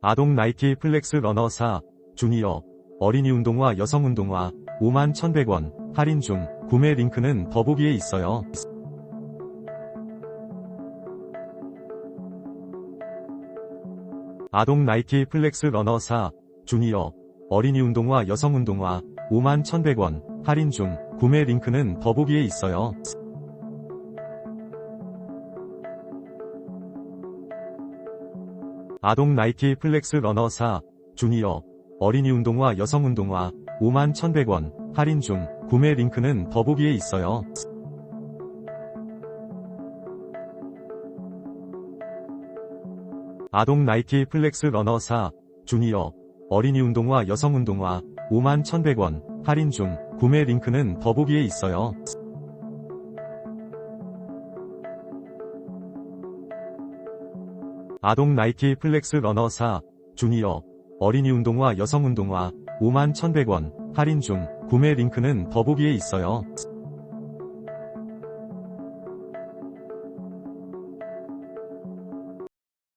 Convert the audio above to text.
아동 나이키 플렉스 러너 4, 주니어, 어린이 운동화 여성 운동화 5만 1,100원. 할인 중. 구매 링크는 더보기에 있어요. 아동 나이키 플렉스 러너 4, 주니어, 어린이 운동화 여성 운동화 5만 1,100원. 할인 중. 구매 링크는 더보기에 있어요. 아동 나이키 플렉스 러너 4, 주니어, 어린이 운동화 여성 운동화 5만 1,100원 할인 중 구매 링크는 더보기에 있어요. 아동 나이키 플렉스 러너 4, 주니어, 어린이 운동화 여성 운동화 5만 1,100원 할인 중 구매 링크는 더보기에 있어요. 아동 나이키 플렉스 러너 4, 주니어, 어린이 운동화 여성 운동화 5만 1,100원. 할인 중. 구매 링크는 더보기에 있어요.